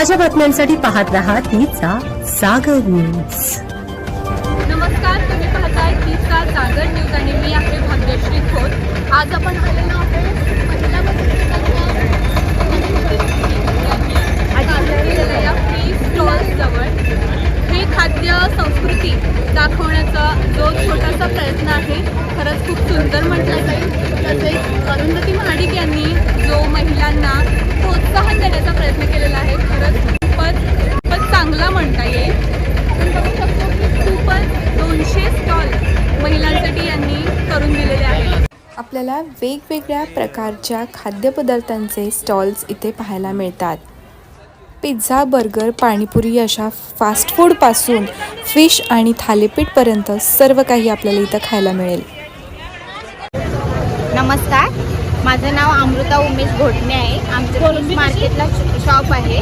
ताज्या बातम्यांसाठी पाहत रहा तीचा सागर न्यूज नमस्कार तुम्ही पाहताय तीचा सागर न्यूज आणि मी आहे भाग्यश्री खोत. आज आपण आलेलो आहोत या फ्री स्टॉल्स जवळ हे खाद्य संस्कृती दाखवण्याचा जो छोटासा प्रयत्न आहे खरंच खूप सुंदर म्हटलं जाईल. तसेच अरुंधती महाडिक यांनी जो महिलांना प्रोत्साहन देण्याचा प्रयत्न केलेला आहे खरंच खूपच खूपच चांगला म्हणता येईल. आपण बघू शकतो की खूपच दोनशे स्टॉल महिलांसाठी यांनी करून दिलेले आहेत. आपल्याला वेगवेगळ्या प्रकारच्या खाद्यपदार्थांचे स्टॉल्स इथे पाहायला मिळतात. पिझ्झा बर्गर पाणीपुरी अशा फास्ट फूडपासून फिश आणि थालीपीठपर्यंत सर्व काही आपल्याला इथं खायला मिळेल. नमस्कार. माझं नाव अमृता उमेश घोटणे आहे. आमचं मार्केटला शॉप आहे.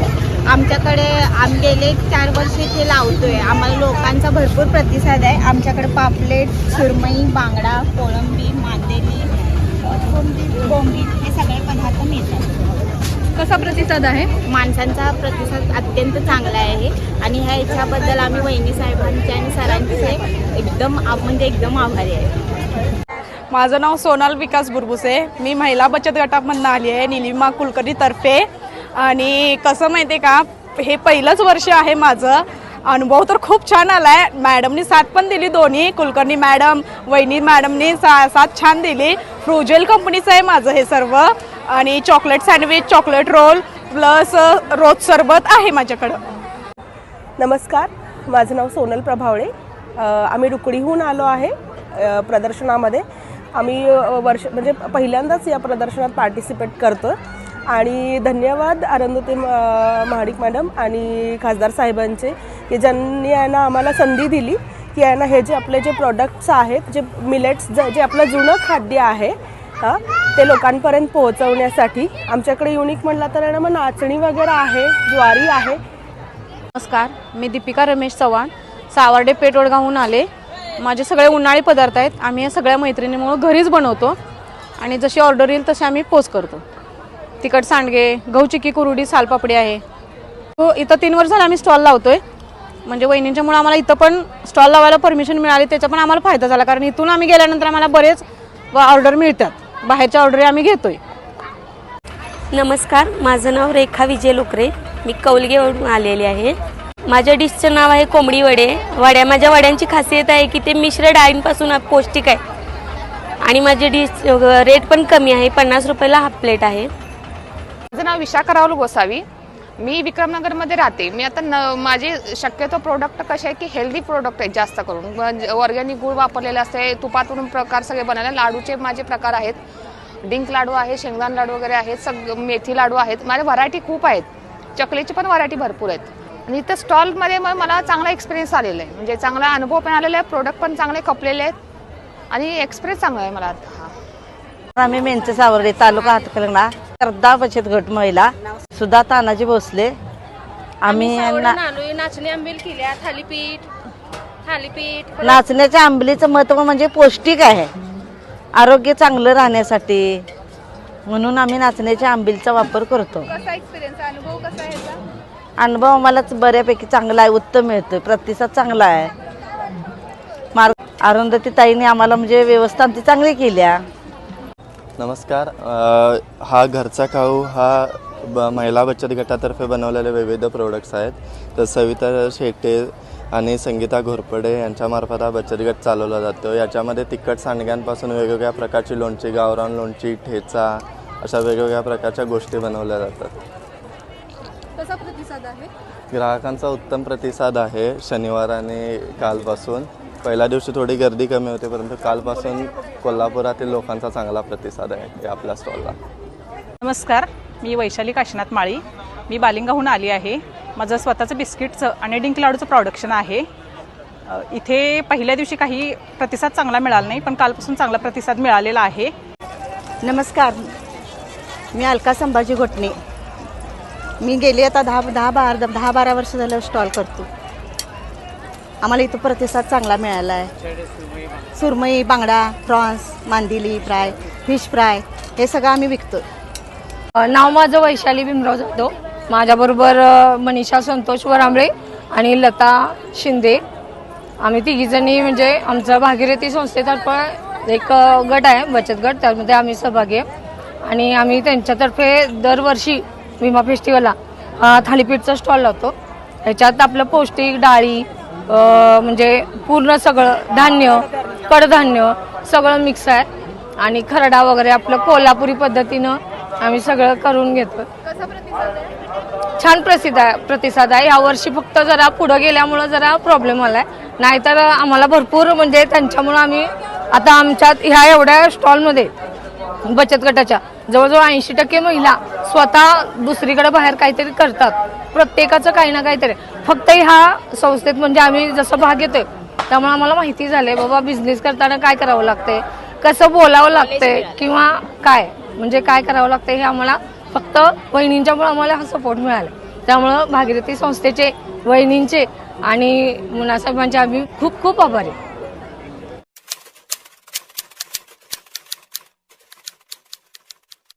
आमच्याकडे आम्ही गेले चार वर्ष इथे लावतोय. आम्हाला लोकांचा भरपूर प्रतिसाद आहे. आमच्याकडे पापलेट सुरमई बांगडा कोळंबी मांदेली बोंबी हे सगळे पदार्थ मिळतात. कसा प्रतिसाद आहे? माणसांचा प्रतिसाद अत्यंत चांगला आहे. आणि ह्या याच्याबद्दल आम्ही वहिनी साहेबांचे आणि सरांचे एकदम म्हणजे एकदम आभारी आहे. माझं नाव सोनाल विकास बुरबुसे. मी महिला बचत गटामधनं आली आहे. निलिमा कुलकर्णीतर्फे. आणि कसं माहिती आहे का हे पहिलंच वर्ष आहे माझं. अनुभव तर खूप छान आला आहे मॅडमनी साथ पण दिली दोन्ही कुलकर्णी मॅडम वहिनी मॅडमनी सा साथ छान दिली. फ्रुजेल कंपनीचं आहे माझं हे सर्व. आणि chocolate sandwich chocolate roll plus rose सरबत आहे माझ्याकडं. नमस्कार. माझं नाव सोनल प्रभावळे. आम्ही रुकडीहून आलो आहे प्रदर्शनामध्ये. आम्ही वर्ष म्हणजे पहिल्यांदाच या प्रदर्शनात पार्टिसिपेट करतो आणि धन्यवाद आनंदते महाडिक मॅडम आणि खासदार साहेबांचे की ज्यांनी यांना आम्हाला संधी दिली की यांना हे जे आपले जे प्रॉडक्ट्स आहेत जे मिलेट्स जे जे आपलं जुनं खाद्य आहे हां ते लोकांपर्यंत पोहोचवण्यासाठी आमच्याकडे युनिक म्हटलं तर ना मग नाचणी वगैरे आहे ज्वारी आहे. नमस्कार मी दीपिका रमेश चव्हाण सावर्डे पेटवडगावहून आले. माझे सगळे उन्हाळी पदार्थ आहेत आम्ही या सगळ्या मैत्रिणीमुळं घरीच बनवतो. आणि जशी ऑर्डर येईल तसे आम्ही पोच करतो. तिखट सांडगे गहू चिक्की कुरुडी सालपापडी आहे. हो इथं तीन वर्ष झालं आम्ही स्टॉल लावतोय. म्हणजे वहिनींच्यामुळे आम्हाला इथं पण स्टॉल लावायला परमिशन मिळाली त्याचा पण आम्हाला फायदा झाला. कारण इथून आम्ही गेल्यानंतर आम्हाला बरेच ऑर्डर मिळतात. बाहेरच्या ऑर्डर आम्ही घेतोय. नमस्कार माझं नाव रेखा विजय लोकरे. मी कौलगेवरून आलेली आहे. माझ्या डिशचं नाव आहे कोंबडी वडे. वड्या माझ्या वड्यांची खासियत आहे की ते मिश्र डाळींपासून पौष्टिक आहे. आणि माझी डिश रेट पण कमी आहे. पन्नास रुपयाला हाफ प्लेट आहे. माझं नाव विशाखा राहुल गोसावी. मी विक्रमनगरमध्ये राहते. मी आता न माझे शक्यतो प्रोडक्ट कसे आहे की हेल्दी प्रोडक्ट आहेत जास्त करून. म्हणजे ऑर्गॅनिक गुळ वापरलेले असते तुपातून प्रकार सगळे बनवले. लाडूचे माझे प्रकार आहेत. डिंक लाडू आहे शेंगदाण लाडू वगैरे आहेत सग मेथी लाडू आहेत. माझे व्हरायटी खूप आहेत. चकलीची पण व्हरायटी भरपूर आहेत. आणि इथं स्टॉलमध्ये मग मला चांगला एक्सपिरियन्स आलेला आहे. म्हणजे चांगला अनुभव पण आलेला आहे प्रोडक्ट पण चांगले खपलेले आहेत. आणि एक्सपिरियन्स चांगला आहे मला हा. आम्ही मेंचे सावर्डे तालुका हातकलंगणा श्रद्धा बचत गट महिला सुधा तानाजी भोसले. आम्ही ना- नाचणी आंबील केल्या थालीपीठ थालीपीठ नाचण्याच्या आंबलीचं महत्त्व म्हणजे पौष्टिक आहे. आरोग्य चांगलं राहण्यासाठी म्हणून आम्ही नाचण्याच्या आंबीलचा वापर करतो. कसा एक्सपिरियन्स अनुभव कसा आहे याचा? अनुभव आम्हालाच बऱ्यापैकी चांगला आहे उत्तम मिळतोय प्रतिसाद चांगला आहे. मार्ग अरुंधती ताईने आम्हाला म्हणजे व्यवस्था आमची चांगली केली आहे. नमस्कार. हा घरचा खाऊ हा ब महिला बचत गटातर्फे बनवलेले विविध प्रोडक्ट्स आहेत. तर सविता शेटे आणि संगीता घोरपडे यांच्यामार्फत हा बचत गट चालवला जातो. याच्यामध्ये तिखट सांडग्यांपासून वेगवेगळ्या प्रकारची लोणची गावरान लोणची ठेचा अशा वेगवेगळ्या प्रकारच्या गोष्टी बनवल्या जातात. कसा प्रतिसाद आहे? ग्राहकांचा उत्तम प्रतिसाद आहे. शनिवार आणि कालपासून पहिल्या दिवशी थोडी गर्दी कमी होते परंतु कालपासून कोल्हापुरातील लोकांचा चांगला प्रतिसाद आहे या आपल्या स्टॉलला नमस्कार मी वैशाली काशीनाथ माळी. मी बालिंगाहून आली आहे. माझं स्वतःचं बिस्किटचं आणि डिंक लाडूचं प्रोडक्शन आहे. इथे पहिल्या दिवशी काही प्रतिसाद चांगला मिळाला नाही पण कालपासून चांगला प्रतिसाद मिळालेला आहे. नमस्कार. मी अलका संभाजी घोटणे. मी गेली आता दहा दहा बारा दहा बारा वर्ष झालं स्टॉल करतो. आम्हाला इथं प्रतिसाद चांगला मिळाला आहे. सुरमई बांगडा प्रॉन्स मांदिली फ्राय फिश फ्राय हे सगळं आम्ही विकतो नाव माझं वैशाली भीमराव जाधव. माझ्याबरोबर मनीषा संतोष वरांबळे आणि लता शिंदे. आम्ही तिघीजणी म्हणजे आमचं भागीरथी संस्थेतर्फे एक गट आहे बचत गट. त्यामध्ये आम्ही सहभागी आहे. आणि आम्ही त्यांच्यातर्फे दरवर्षी विमा फेस्टिवलला थालीपीठचा स्टॉल लावतो. ह्याच्यात आपलं पौष्टिक डाळी म्हणजे पूर्ण सगळं धान्य कडधान्य सगळं मिक्स आहे. आणि खरडा वगैरे आपलं कोल्हापुरी पद्धतीनं आम्ही सगळं करून घेतो आहे? छान प्रसिद्ध आहे प्रतिसाद आहे. यावर्षी फक्त जरा पुढं गेल्यामुळं जरा प्रॉब्लेम आलाय. नाहीतर आम्हाला भरपूर म्हणजे त्यांच्यामुळं आम्ही आता आमच्यात ह्या एवढ्या स्टॉलमध्ये बचत गटाच्या जवळजवळ ऐंशी टक्के महिला स्वतः दुसरीकडे बाहेर काहीतरी करतात. प्रत्येकाचं काही ना काहीतरी फक्त ह्या संस्थेत म्हणजे आम्ही जसं भाग घेतोय त्यामुळे आम्हाला माहिती झालंय बाबा बिझनेस करताना काय करावं लागतंय कसं बोलावं लागतंय किंवा काय म्हणजे काय करावं लागतंय हे आम्हाला फक्त वहिनींच्यामुळे आम्हाला हा सपोर्ट मिळाला त्यामुळं भागीरथी संस्थेचे वहिनींचे आणि मुनासाहेबांचे आम्ही खूप खूप आभारी आहे.